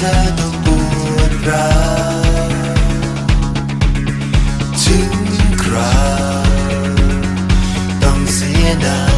เธอต้องปวดร้าว ต้อ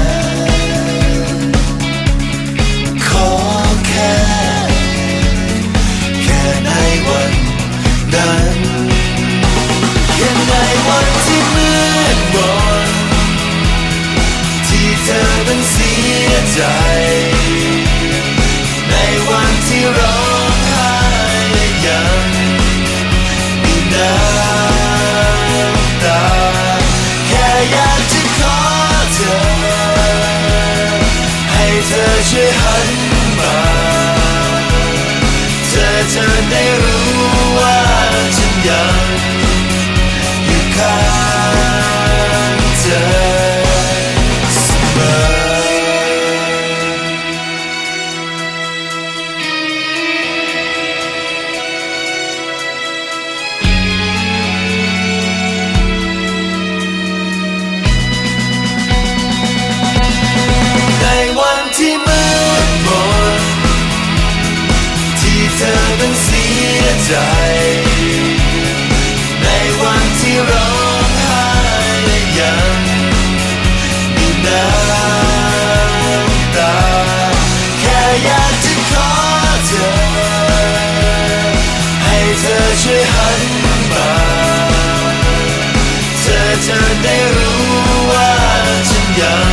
เธอต้องเสียใจ ในวันที่ร้องไห้และยังมีน้ำตา แค่อยากจะขอเธอ ให้เธอช่วยหันมา เธอจะได้รู้ว่าฉันยัง ใจ ในวันที่ร้องไห้และยังมีน้ำตา แค่อยากจะขอเธอ ให้เธอช่วยหันมา เธอจะได้รู้ว่าฉันยัง